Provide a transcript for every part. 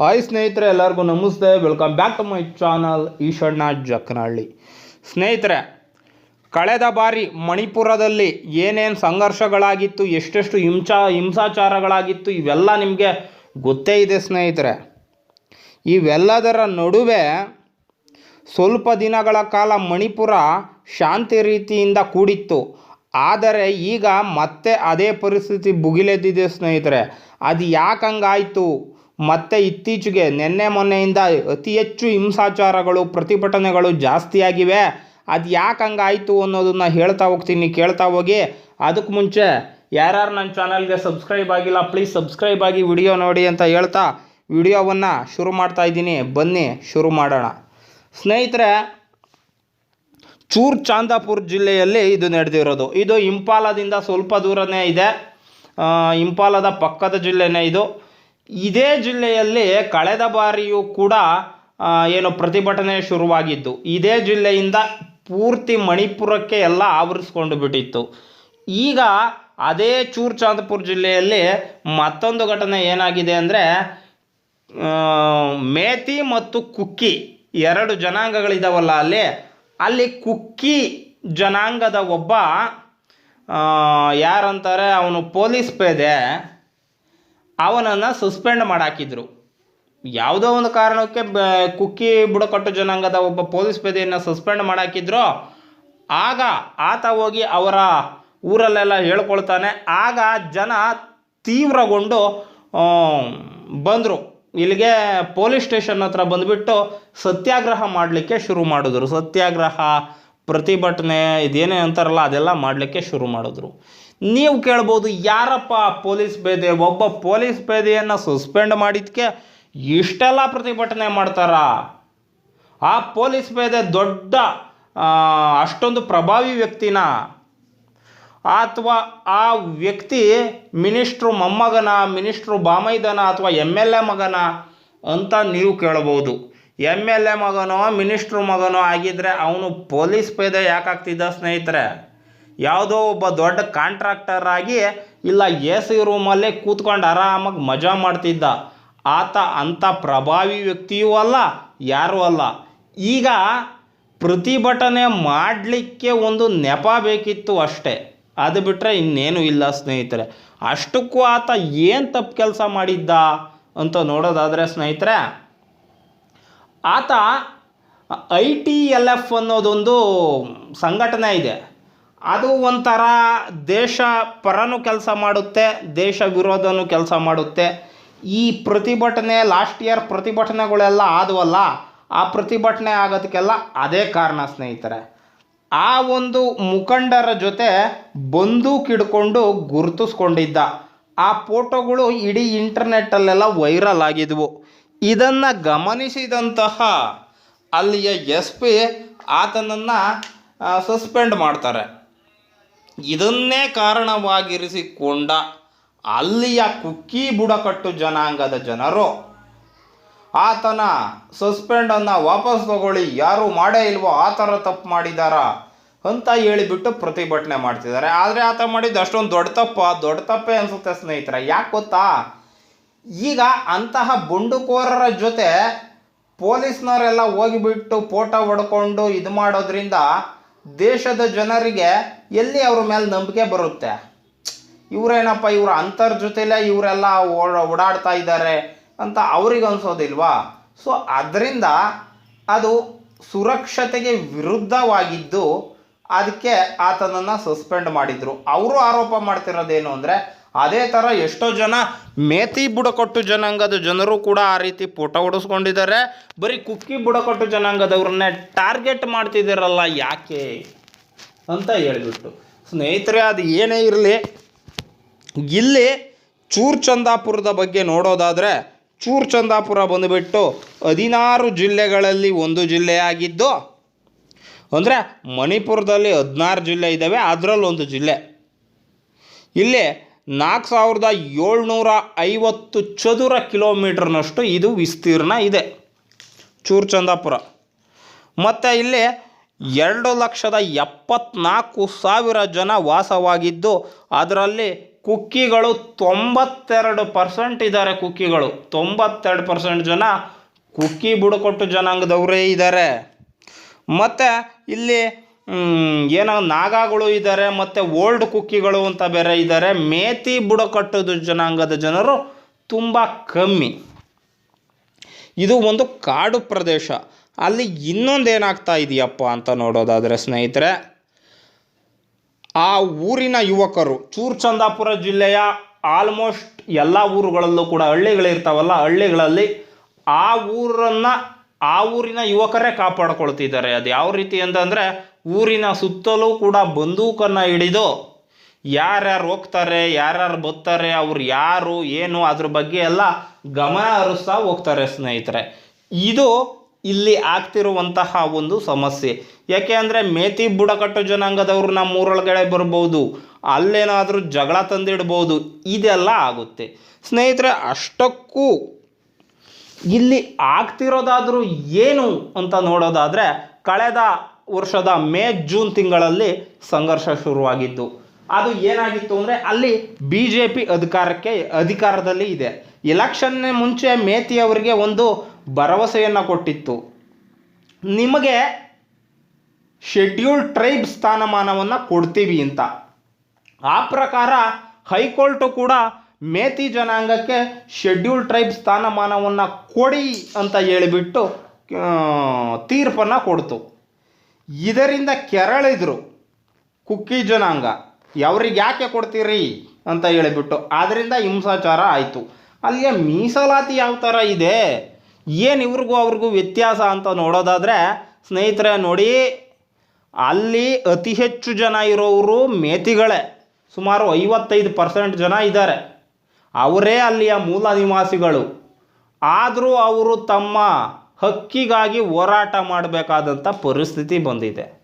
Hi ಸ್ನೇಹಿತರೆ, ಎಲ್ಲರಿಗೂ ನಮಸ್ತೆ. Welcome back to my channel Eshanna Jaknahalli. ಸ್ನೇಹಿತರೆ, ಕಳೆದ ಬಾರಿ ಮಣಿಪುರದಲ್ಲಿ ಏನೇನು ಸಂಘರ್ಷಗಳಾಗಿತ್ತು, ಎಷ್ಟೆಷ್ಟು ಹಿಂಸಾ, ಹಿಂಸಾಚಾರಗಳಾಗಿತ್ತು, ಇವೆಲ್ಲ ನಿಮಗೆ ಗೊತ್ತೇ ಇದೆ ಸ್ನೇಹಿತರೆ. ಇವೆಲ್ಲದರ ನಡುವೆ ಸ್ವಲ್ಪ ದಿನಗಳ ಕಾಲ ಮಣಿಪುರ ಶಾಂತಿ ರೀತಿಯಿಂದ ಕೂಡಿತ್ತು. ಆದರೆ ಈಗ ಮತ್ತೆ ಅದೇ ಪರಿಸ್ಥಿತಿ ಭುಗಿಲೆದ್ದಿದೆ ಸ್ನೇಹಿತರೆ. ಅದು ಯಾಕೆ ಹಂಗಾಯಿತು? ಮತ್ತೆ ಇತ್ತೀಚೆಗೆ ನಿನ್ನೆ ಮೊನ್ನೆಯಿಂದ ಅತಿ ಹೆಚ್ಚು ಹಿಂಸಾಚಾರಗಳು, ಪ್ರತಿಭಟನೆಗಳು ಜಾಸ್ತಿಯಾಗಿವೆ. ಅದು ಯಾಕೆ ಹಂಗಾಯಿತು ಅನ್ನೋದನ್ನು ಹೇಳ್ತಾ ಹೋಗ್ತೀನಿ, ಕೇಳ್ತಾ ಹೋಗಿ. ಅದಕ್ಕೆ ಮುಂಚೆ ಯಾರ್ಯಾರು ನನ್ನ ಚಾನಲ್ಗೆ ಸಬ್ಸ್ಕ್ರೈಬ್ ಆಗಿಲ್ಲ, ಪ್ಲೀಸ್ ಸಬ್ಸ್ಕ್ರೈಬ್ ಆಗಿ ವಿಡಿಯೋ ನೋಡಿ ಅಂತ ಹೇಳ್ತಾ ವಿಡಿಯೋವನ್ನು ಶುರು ಮಾಡ್ತಾ ಇದ್ದೀನಿ. ಬನ್ನಿ, ಶುರು ಮಾಡೋಣ. ಸ್ನೇಹಿತರೆ, ಚೂರ್ ಚಾಂದಾಪುರ್ ಜಿಲ್ಲೆಯಲ್ಲಿ ಇದು ನಡೆದಿರೋದು. ಇದು ಇಂಪಾಲದಿಂದ ಸ್ವಲ್ಪ ದೂರನೇ ಇದೆ. ಇಂಪಾಲದ ಪಕ್ಕದ ಜಿಲ್ಲೆನೇ ಇದು. ಇದೇ ಜಿಲ್ಲೆಯಲ್ಲಿ ಕಳೆದ ಬಾರಿಯೂ ಕೂಡ ಏನು ಪ್ರತಿಭಟನೆ ಶುರುವಾಗಿದ್ದು. ಇದೇ ಜಿಲ್ಲೆಯಿಂದ ಪೂರ್ತಿ ಮಣಿಪುರಕ್ಕೆ ಎಲ್ಲ ಆವರಿಸ್ಕೊಂಡು ಬಿಟ್ಟಿತ್ತು. ಈಗ ಅದೇ ಚೂರ್ ಚಾಂದಪುರ್ ಜಿಲ್ಲೆಯಲ್ಲಿ ಮತ್ತೊಂದು ಘಟನೆ ಏನಾಗಿದೆ ಅಂದರೆ ಮೇತಿ ಮತ್ತು ಕುಕ್ಕಿ ಎರಡು ಜನಾಂಗಗಳಿದಾವಲ್ಲ ಅಲ್ಲಿ. ಅಲ್ಲಿ ಕುಕ್ಕಿ ಜನಾಂಗದ ಒಬ್ಬ ಯಾರಂತಾರೆ, ಅವನು ಪೊಲೀಸ್ ಪೇದೆ. ಅವನನ್ನು ಸಸ್ಪೆಂಡ್ ಮಾಡಾಕಿದ್ರು. ಯಾವುದೋ ಒಂದು ಕಾರಣಕ್ಕೆ ಬ, ಕುಕ್ಕಿ ಬುಡಕಟ್ಟು ಜನಾಂಗದ ಒಬ್ಬ ಪೊಲೀಸ್ ಪೇದೆಯನ್ನು ಸಸ್ಪೆಂಡ್ ಮಾಡಾಕಿದ್ರು, ಆಗ ಆತ ಹೋಗಿ ಅವರ ಊರಲ್ಲೆಲ್ಲ ಹೇಳ್ಕೊಳ್ತಾನೆ. ಆಗ ಜನ ತೀವ್ರಗೊಂಡು ಬಂದರು. ಇಲ್ಲಿಗೆ ಪೊಲೀಸ್ ಸ್ಟೇಷನ್ ಹತ್ರ ಬಂದುಬಿಟ್ಟು ಸತ್ಯಾಗ್ರಹ ಮಾಡಲಿಕ್ಕೆ ಶುರು ಮಾಡಿದ್ರು. ಸತ್ಯಾಗ್ರಹ ಪ್ರತಿಭಟನೆ ಇದೇನೇ ಅಂತಾರಲ್ಲ, ಅದೆಲ್ಲ ಮಾಡಲಿಕ್ಕೆ ಶುರು ಮಾಡಿದ್ರು. ನೀವು ಕೇಳ್ಬೋದು, ಯಾರಪ್ಪ ಪೊಲೀಸ್ ಪೇದೆ? ಒಬ್ಬ ಪೊಲೀಸ್ ಪೇದೆಯನ್ನು ಸಸ್ಪೆಂಡ್ ಮಾಡಿದ್ದಕ್ಕೆ ಇಷ್ಟೆಲ್ಲ ಪ್ರತಿಭಟನೆ ಮಾಡ್ತಾರ? ಆ ಪೊಲೀಸ್ ಪೇದೆ ದೊಡ್ಡ ಅಷ್ಟೊಂದು ಪ್ರಭಾವಿ ವ್ಯಕ್ತಿನ? ಅಥವಾ ಆ ವ್ಯಕ್ತಿ ಮಿನಿಸ್ಟ್ರು ಮೊಮ್ಮಗನ, ಮಿನಿಸ್ಟ್ರು ಬಾಮೈದನ ಅಥವಾ ಎಂ ಎಲ್ ಎ ಮಗನ ಅಂತ ನೀವು ಕೇಳ್ಬೋದು. ಎಂ ಎಲ್ ಎ ಮಗನೋ, ಮಿನಿಸ್ಟ್ರು ಮಗನೋ ಆಗಿದ್ದರೆ ಅವನು ಪೊಲೀಸ್ ಪೇದೆ ಯಾಕಾಗ್ತಿದ್ದ ಸ್ನೇಹಿತರೆ? ಯಾವುದೋ ಒಬ್ಬ ದೊಡ್ಡ ಕಾಂಟ್ರಾಕ್ಟರ್ ಆಗಿ ಇಲ್ಲ ಎ ಸಿ ರೂಮಲ್ಲೇ ಕೂತ್ಕೊಂಡು ಆರಾಮಾಗಿ ಮಜಾ ಮಾಡ್ತಿದ್ದ. ಆತ ಅಂಥ ಪ್ರಭಾವಿ ವ್ಯಕ್ತಿಯೂ ಅಲ್ಲ, ಯಾರೂ ಅಲ್ಲ. ಈಗ ಪ್ರತಿಭಟನೆ ಮಾಡಲಿಕ್ಕೆ ಒಂದು ನೆಪ ಬೇಕಿತ್ತು ಅಷ್ಟೇ. ಅದು ಬಿಟ್ಟರೆ ಇನ್ನೇನು ಇಲ್ಲ ಸ್ನೇಹಿತರೆ. ಅಷ್ಟಕ್ಕೂ ಆತ ಏನು ತಪ್ಪು ಕೆಲಸ ಮಾಡಿದ್ದ ಅಂತ ನೋಡೋದಾದರೆ ಸ್ನೇಹಿತರೆ, ಆತ ಐ ಟಿ ಎಲ್ ಎಫ್ ಅನ್ನೋದೊಂದು ಸಂಘಟನೆ ಇದೆ. ಅದು ಒಂಥರ ದೇಶ ಪರನೂ ಕೆಲಸ ಮಾಡುತ್ತೆ, ದೇಶ ವಿರೋಧನೂ ಕೆಲಸ ಮಾಡುತ್ತೆ. ಈ ಪ್ರತಿಭಟನೆ ಲಾಸ್ಟ್ ಇಯರ್ ಪ್ರತಿಭಟನೆಗಳೆಲ್ಲ ಆದವಲ್ಲ, ಆ ಪ್ರತಿಭಟನೆ ಆಗೋದಕ್ಕೆಲ್ಲ ಅದೇ ಕಾರಣ ಸ್ನೇಹಿತರೆ. ಆ ಒಂದು ಮುಖಂಡರ ಜೊತೆ ಬಂದೂಕ್ ಹಿಡ್ಕೊಂಡು ಗುರುತಿಸ್ಕೊಂಡಿದ್ದ, ಆ ಫೋಟೋಗಳು ಇಡೀ ಇಂಟರ್ನೆಟ್ಟಲ್ಲೆಲ್ಲ ವೈರಲ್ ಆಗಿದ್ವು. ಇದನ್ನು ಗಮನಿಸಿದಂತಹ ಅಲ್ಲಿಯ ಎಸ್ ಪಿ ಆತನನ್ನು ಸಸ್ಪೆಂಡ್ ಮಾಡ್ತಾರೆ. ಇದನ್ನೇ ಕಾರಣವಾಗಿರಿಸಿಕೊಂಡ ಅಲ್ಲಿಯ ಕುಕ್ಕಿ ಬುಡಕಟ್ಟು ಜನಾಂಗದ ಜನರು, ಆತನ ಸಸ್ಪೆಂಡನ್ನು ವಾಪಸ್ ತಗೊಳ್ಳಿ, ಯಾರು ಮಾಡೇ ಇಲ್ವೋ ಆ ಥರ ತಪ್ಪು ಮಾಡಿದಾರ ಅಂತ ಹೇಳಿಬಿಟ್ಟು ಪ್ರತಿಭಟನೆ ಮಾಡ್ತಿದ್ದಾರೆ. ಆದರೆ ಆತ ಮಾಡಿದ್ದು ಅಷ್ಟೊಂದು ದೊಡ್ಡ ತಪ್ಪ? ದೊಡ್ಡ ತಪ್ಪೇ ಅನಿಸುತ್ತೆ ಸ್ನೇಹಿತರೆ. ಯಾಕೆ ಗೊತ್ತಾ? ಈಗ ಅಂತಹ ಬುಂಡುಕೋರರ ಜೊತೆ ಪೊಲೀಸ್ನವರೆಲ್ಲ ಹೋಗಿಬಿಟ್ಟು ಫೋಟೋ ಹೊಡ್ಕೊಂಡು ಇದು ಮಾಡೋದ್ರಿಂದ ದೇಶದ ಜನರಿಗೆ ಎಲ್ಲಿ ಅವ್ರ ಮೇಲೆ ನಂಬಿಕೆ ಬರುತ್ತೆ? ಇವರೇನಪ್ಪ, ಇವ್ರ ಅಂತರ್ ಜೊತೆಲೇ ಇವರೆಲ್ಲ ಓಡಾಡ್ತಾ ಇದ್ದಾರೆ ಅಂತ ಅವ್ರಿಗೆ ಅನ್ಸೋದಿಲ್ವಾ? ಸೊ ಅದರಿಂದ ಅದು ಸುರಕ್ಷತೆಗೆ ವಿರುದ್ಧವಾಗಿದ್ದು ಅದಕ್ಕೆ ಆತನನ್ನು ಸಸ್ಪೆಂಡ್ ಮಾಡಿದರು. ಅವರು ಆರೋಪ ಮಾಡ್ತಿರೋದೇನು ಅಂದರೆ ಅದೇ ಥರ ಎಷ್ಟೋ ಜನ ಮೇತಿ ಬುಡಕಟ್ಟು ಜನಾಂಗದ ಜನರು ಕೂಡ ಆ ರೀತಿ ಫೋಟೋ ಹೊಡಿಸ್ಕೊಂಡಿದ್ದಾರೆ. ಬರೀ ಕುಕ್ಕಿ ಬುಡಕಟ್ಟು ಜನಾಂಗದವ್ರನ್ನೇ ಟಾರ್ಗೆಟ್ ಮಾಡ್ತಿದ್ದೀರಲ್ಲ ಯಾಕೆ ಅಂತ ಹೇಳಿಬಿಟ್ಟು. ಸ್ನೇಹಿತರೆ, ಅದು ಏನೇ ಇರಲಿ, ಇಲ್ಲಿ ಚೂರ್ ಚಂದಾಪುರದ ಬಗ್ಗೆ ನೋಡೋದಾದರೆ ಚೂರ್ ಚಂದಾಪುರ ಬಂದುಬಿಟ್ಟು ಹದಿನಾರು ಜಿಲ್ಲೆಗಳಲ್ಲಿ ಒಂದು ಜಿಲ್ಲೆಯಾಗಿದ್ದು ಅಂದರೆ ಮಣಿಪುರದಲ್ಲಿ ಹದಿನಾರು ಜಿಲ್ಲೆ ಇದ್ದಾವೆ ಅದರಲ್ಲೊಂದು ಜಿಲ್ಲೆ. ಇಲ್ಲಿ ನಾಲ್ಕು ಸಾವಿರದ ಏಳ್ನೂರ ಐವತ್ತು ಚದುರ ಕಿಲೋಮೀಟ್ರ್ನಷ್ಟು ಇದು ವಿಸ್ತೀರ್ಣ ಇದೆ. ಚೂರ್ಚಂದಾಪುರ. ಮತ್ತು ಇಲ್ಲಿ ಎರಡು ಲಕ್ಷದ ಎಪ್ಪತ್ನಾಲ್ಕು ಸಾವಿರ ಜನ ವಾಸವಾಗಿದ್ದು, ಅದರಲ್ಲಿ ಕುಕ್ಕಿಗಳು ತೊಂಬತ್ತೆರಡು ಪರ್ಸೆಂಟ್ ಇದ್ದಾರೆ ಕುಕ್ಕಿಗಳು. ತೊಂಬತ್ತೆರಡು ಪರ್ಸೆಂಟ್ ಜನ ಕುಕ್ಕಿ ಬುಡಕೊಟ್ಟು ಜನಾಂಗದವರೇ ಇದ್ದಾರೆ. ಮತ್ತು ಇಲ್ಲಿ ಏನೋ ನಾಗಾಗಳು ಇದ್ದಾರೆ ಮತ್ತು ಓಲ್ಡ್ ಕುಕ್ಕಿಗಳು ಅಂತ ಬೇರೆ ಇದ್ದಾರೆ ಮೇತಿ ಬುಡಕಟ್ಟು ಜನಾಂಗದ ಜನರು ತುಂಬ ಕಮ್ಮಿ. ಇದು ಒಂದು ಕಾಡು ಪ್ರದೇಶ. ಅಲ್ಲಿ ಇನ್ನೊಂದು ಏನಾಗ್ತಾ ಇದೆಯಪ್ಪ ಅಂತ ನೋಡೋದಾದರೆ ಸ್ನೇಹಿತರೆ, ಆ ಊರಿನ ಯುವಕರು, ಚೂರ್ಚಂದಾಪುರ ಜಿಲ್ಲೆಯ ಆಲ್ಮೋಸ್ಟ್ ಎಲ್ಲ ಊರುಗಳಲ್ಲೂ ಕೂಡ ಹಳ್ಳಿಗಳಿರ್ತಾವಲ್ಲ, ಹಳ್ಳಿಗಳಲ್ಲಿ ಆ ಊರನ್ನು ಆ ಊರಿನ ಯುವಕರೇ ಕಾಪಾಡ್ಕೊಳ್ತಿದ್ದಾರೆ. ಅದು ಯಾವ ರೀತಿ ಅಂತಂದರೆ ಊರಿನ ಸುತ್ತಲೂ ಕೂಡ ಬಂದೂಕನ್ನು ಹಿಡಿದು ಯಾರ್ಯಾರು ಹೋಗ್ತಾರೆ, ಯಾರ್ಯಾರು ಬರ್ತಾರೆ, ಅವ್ರು ಯಾರು, ಏನು ಅದ್ರ ಬಗ್ಗೆ ಎಲ್ಲ ಗಮನ ಹರಿಸ್ತಾ ಹೋಗ್ತಾರೆ ಸ್ನೇಹಿತರೆ. ಇದು ಇಲ್ಲಿ ಆಗ್ತಿರುವಂತಹ ಒಂದು ಸಮಸ್ಯೆ. ಯಾಕೆ ಅಂದರೆ ಮೇತಿ ಬುಡಕಟ್ಟು ಜನಾಂಗದವರು ನಮ್ಮ ಊರೊಳಗಡೆ ಬರ್ಬೋದು, ಅಲ್ಲೇನಾದರೂ ಜಗಳ ತಂದಿಡ್ಬೋದು, ಇದೆಲ್ಲ ಆಗುತ್ತೆ. ಸ್ನೇಹಿತರೆ, ಅಷ್ಟಕ್ಕೂ ಇಲ್ಲಿ ಆಗ್ತಿರೋದಾದರೂ ಏನು ಅಂತ ನೋಡೋದಾದರೆ ಕಳೆದ ವರ್ಷದ ಮೇ, ಜೂನ್ ತಿಂಗಳಲ್ಲಿ ಸಂಘರ್ಷ ಶುರುವಾಗಿತ್ತು ಅದು ಏನಾಗಿತ್ತು ಅಂದರೆ ಅಲ್ಲಿ ಬಿ ಜೆ ಪಿ ಅಧಿಕಾರಕ್ಕೆ, ಅಧಿಕಾರದಲ್ಲಿ ಇದೆ. ಎಲೆಕ್ಷನ್ ಮುಂಚೆ ಮೇತಿ ಅವರಿಗೆ ಒಂದು ಭರವಸೆಯನ್ನು ಕೊಟ್ಟಿತ್ತು. ನಿಮಗೆ ಶೆಡ್ಯೂಲ್ಡ್ ಟ್ರೈಬ್ ಸ್ಥಾನಮಾನವನ್ನು ಕೊಡ್ತೀವಿ ಅಂತ. ಆ ಪ್ರಕಾರ ಹೈಕೋರ್ಟು ಕೂಡ ಮೇತಿ ಜನಾಂಗಕ್ಕೆ ಶೆಡ್ಯೂಲ್ ಟ್ರೈಬ್ ಸ್ಥಾನಮಾನವನ್ನು ಕೊಡಿ ಅಂತ ಹೇಳಿಬಿಟ್ಟು ತೀರ್ಪನ್ನು ಕೊಡ್ತು. ಇದರಿಂದ ಕೆರಳಿದ್ರು ಕುಕ್ಕಿ ಜನಾಂಗ. ಅವ್ರಿಗೆ ಯಾಕೆ ಕೊಡ್ತೀರಿ ಅಂತ ಹೇಳಿಬಿಟ್ಟು ಆದ್ದರಿಂದ ಹಿಂಸಾಚಾರ ಆಯಿತು. ಅಲ್ಲಿಯ ಮೀಸಲಾತಿ ಯಾವ ಥರ ಇದೆ? ಏನು ಇವ್ರಿಗೂ ಅವ್ರಿಗೂ ವ್ಯತ್ಯಾಸ ಅಂತ ನೋಡೋದಾದರೆ, ಸ್ನೇಹಿತರೆ ನೋಡಿ, ಅಲ್ಲಿ ಅತಿ ಹೆಚ್ಚು ಜನ ಇರೋರು ಮೇತಿಗಳೇ. ಸುಮಾರು ಐವತ್ತೈದು ಪರ್ಸೆಂಟ್ ಜನ ಇದ್ದಾರೆ. ಅವರೇ ಅಲ್ಲಿಯ ಮೂಲ ನಿವಾಸಿಗಳು ಆದರೂ ಅವರು ತಮ್ಮ ಹಕ್ಕಿಗಾಗಿ ಹೋರಾಟ ಮಾಡಬೇಕಾದಂಥ ಪರಿಸ್ಥಿತಿ ಬಂದಿದೆ.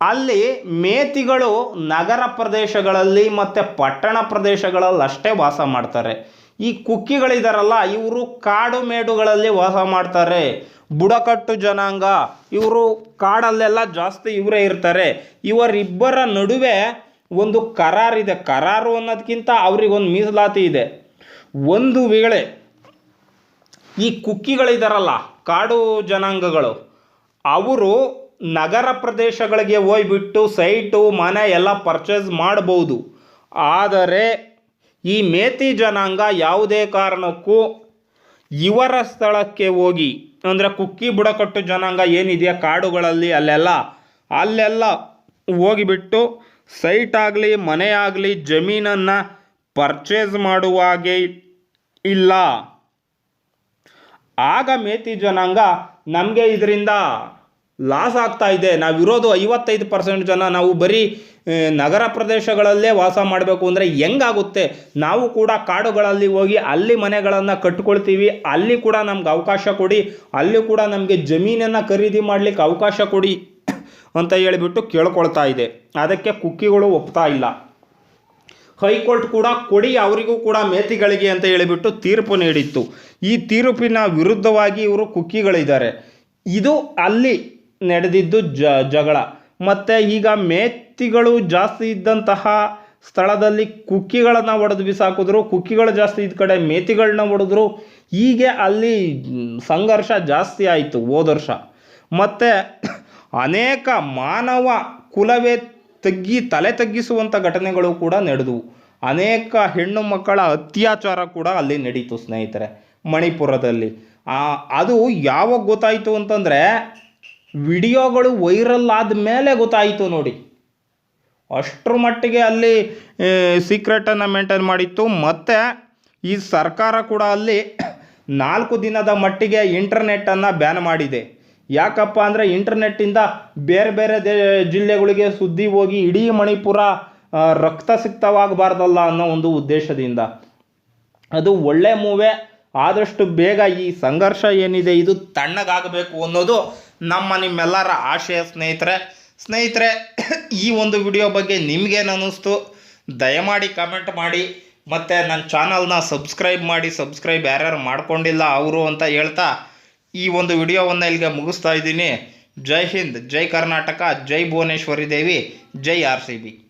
ಅಲ್ಲಿ ಮೇತಿಗಳು ನಗರ ಪ್ರದೇಶಗಳಲ್ಲಿ ಮತ್ತು ಪಟ್ಟಣ ಪ್ರದೇಶಗಳಲ್ಲಿ ಅಷ್ಟೇ ವಾಸ ಮಾಡ್ತಾರೆ. ಈ ಕುಕ್ಕಿಗಳಿದಾರಲ್ಲ, ಇವರು ಕಾಡು ಮೇಡುಗಳಲ್ಲಿ ವಾಸ ಮಾಡ್ತಾರೆ. ಬುಡಕಟ್ಟು ಜನಾಂಗ, ಇವರು ಕಾಡಲ್ಲೆಲ್ಲ ಜಾಸ್ತಿ ಇವರೇ ಇರ್ತಾರೆ. ಇವರಿಬ್ಬರ ನಡುವೆ ಒಂದು ಕರಾರಿದೆ ಕರಾರು ಅನ್ನೋದಕ್ಕಿಂತ ಅವ್ರಿಗೊಂದು ಮೀಸಲಾತಿ ಇದೆ. ಒಂದು ವೇಳೆ ಈ ಕುಕ್ಕಿಗಳಿದಾರಲ್ಲ, ಕಾಡು ಜನಾಂಗಗಳು, ಅವರು ನಗರ ಪ್ರದೇಶಗಳಿಗೆ ಹೋಗ್ಬಿಟ್ಟು ಸೈಟು, ಮನೆ ಎಲ್ಲ ಪರ್ಚೇಸ್ ಮಾಡ್ಬೋದು. ಆದರೆ ಈ ಮೇತಿ ಜನಾಂಗ ಯಾವುದೇ ಕಾರಣಕ್ಕೂ ಇವರ ಸ್ಥಳಕ್ಕೆ ಹೋಗಿ, ಅಂದರೆ ಕುಕ್ಕಿ ಬುಡಕಟ್ಟು ಜನಾಂಗ ಏನಿದೆಯಾ ಕಾಡುಗಳಲ್ಲಿ ಅಲ್ಲೆಲ್ಲ ಅಲ್ಲೆಲ್ಲ ಹೋಗಿಬಿಟ್ಟು ಸೈಟ್ ಆಗಲಿ, ಮನೆ ಆಗಲಿ, ಜಮೀನನ್ನು ಪರ್ಚೇಸ್ ಮಾಡುವಾಗೆ ಇಲ್ಲ. ಆಗ ಮೇತಿ ಜನಾಂಗ ನಮಗೆ ಇದರಿಂದ ಲಾಸ್ ಆಗ್ತಾ ಇದೆ. ನಾವಿರೋದು ಐವತ್ತೈದು ಪರ್ಸೆಂಟ್ ಜನ, ನಾವು ಬರೀ ನಗರ ಪ್ರದೇಶಗಳಲ್ಲೇ ವಾಸ ಮಾಡಬೇಕು ಅಂದರೆ ಹೆಂಗಾಗುತ್ತೆ? ನಾವು ಕೂಡ ಕಾಡುಗಳಲ್ಲಿ ಹೋಗಿ ಅಲ್ಲಿ ಮನೆಗಳನ್ನು ಕಟ್ಕೊಳ್ತೀವಿ, ಅಲ್ಲಿ ಕೂಡ ನಮ್ಗೆ ಅವಕಾಶ ಕೊಡಿ, ಅಲ್ಲಿ ಕೂಡ ನಮಗೆ ಜಮೀನನ್ನು ಖರೀದಿ ಮಾಡಲಿಕ್ಕೆ ಅವಕಾಶ ಕೊಡಿ. ಅಂತ ಹೇಳಿಬಿಟ್ಟು ಕೇಳ್ಕೊಳ್ತಾ ಇದೆ. ಅದಕ್ಕೆ ಕುಕ್ಕಿಗಳು ಒಪ್ತಾ ಇಲ್ಲ. ಹೈಕೋರ್ಟ್ ಕೂಡ ಕೊಡಿ, ಅವರಿಗೂ ಕೂಡ ಮೇತಿಗಳಿಗೆ ಅಂತ ಹೇಳಿಬಿಟ್ಟು ತೀರ್ಪು ನೀಡಿತ್ತು. ಈ ತೀರ್ಪಿನ ವಿರುದ್ಧವಾಗಿ ಇವರು ಕುಕ್ಕಿಗಳಿದ್ದಾರೆ. ಇದು ಅಲ್ಲಿ ನಡೆದಿದ್ದು ಜಗಳ. ಮತ್ತು ಈಗ ಮೇತಿಗಳು ಜಾಸ್ತಿ ಇದ್ದಂತಹ ಸ್ಥಳದಲ್ಲಿ ಕುಕ್ಕಿಗಳನ್ನು ಒಡೆದು ಬಿಸಾಕಿದ್ರು, ಕುಕ್ಕಿಗಳು ಜಾಸ್ತಿ ಇದ್ದ ಕಡೆ ಮೇತಿಗಳನ್ನ ಹೊಡೆದ್ರು ಹೀಗೆ ಅಲ್ಲಿ ಸಂಘರ್ಷ ಜಾಸ್ತಿ ಆಯಿತು ಹೋದ ವರ್ಷ ಮತ್ತು ಅನೇಕ ಮಾನವ ಕುಲವೇ ತಗ್ಗಿ ತಲೆ ತಗ್ಗಿಸುವಂಥ ಘಟನೆಗಳು ಕೂಡ ನಡೆದವು. ಅನೇಕ ಹೆಣ್ಣು ಮಕ್ಕಳ ಅತ್ಯಾಚಾರ ಕೂಡ ಅಲ್ಲಿ ನಡೀತು ಸ್ನೇಹಿತರೆ, ಮಣಿಪುರದಲ್ಲಿ. ಅದು ಯಾವಾಗ ಗೊತ್ತಾಯಿತು ಅಂತಂದರೆ, ವಿಡಿಯೋಗಳು ವೈರಲ್ ಆದ ಮೇಲೆ ಗೊತ್ತಾಯಿತು ನೋಡಿ. ಅಷ್ಟರ ಮಟ್ಟಿಗೆ ಅಲ್ಲಿ ಸೀಕ್ರೆಟನ್ನು ಮೇಂಟೈನ್ ಮಾಡಿತ್ತು. ಮತ್ತು ಈ ಸರ್ಕಾರ ಕೂಡ ಅಲ್ಲಿ ನಾಲ್ಕು ದಿನದ ಮಟ್ಟಿಗೆ ಇಂಟರ್ನೆಟ್ಟನ್ನು ಬ್ಯಾನ್ ಮಾಡಿದೆ. ಯಾಕಪ್ಪ ಅಂದರೆ ಇಂಟರ್ನೆಟ್ಟಿಂದ ಬೇರೆ ಬೇರೆ ದೇ ಜಿಲ್ಲೆಗಳಿಗೆ ಸುದ್ದಿ ಹೋಗಿ ಇಡೀ ಮಣಿಪುರ ರಕ್ತ ಸಿಕ್ತವಾಗಬಾರ್ದಲ್ಲ ಅನ್ನೋ ಒಂದು ಉದ್ದೇಶದಿಂದ. ಅದು ಒಳ್ಳೆ ಮೂವೆ, ಆದಷ್ಟು ಬೇಗ ಈ ಸಂಘರ್ಷ ಏನಿದೆ ಇದು ತಣ್ಣಗಾಗಬೇಕು ಅನ್ನೋದು ನಮ್ಮ ನಿಮ್ಮೆಲ್ಲರ ಆಶಯ ಸ್ನೇಹಿತರೆ. ಸ್ನೇಹಿತರೆ, ಈ ಒಂದು ವಿಡಿಯೋ ಬಗ್ಗೆ ನಿಮಗೇನು ಅನ್ನಿಸ್ತು? ದಯಮಾಡಿ ಕಮೆಂಟ್ ಮಾಡಿ. ಮತ್ತು ನನ್ನ ಚಾನಲ್ನ ಸಬ್ಸ್ಕ್ರೈಬ್ ಮಾಡಿ. ಸಬ್ಸ್ಕ್ರೈಬ್ ಯಾರ್ಯಾರು ಮಾಡ್ಕೊಂಡಿಲ್ಲ ಅವರು ಅಂತ ಹೇಳ್ತಾ ಈ ಒಂದು ವಿಡಿಯೋವನ್ನು ಇಲ್ಲಿಗೆ ಮುಗಿಸ್ತಾ ಇದ್ದೀನಿ. ಜೈ ಹಿಂದ್, ಜೈ ಕರ್ನಾಟಕ, ಜೈ ಭುವನೇಶ್ವರಿ ದೇವಿ, ಜೈ ಆರ್ ಸಿ ಬಿ.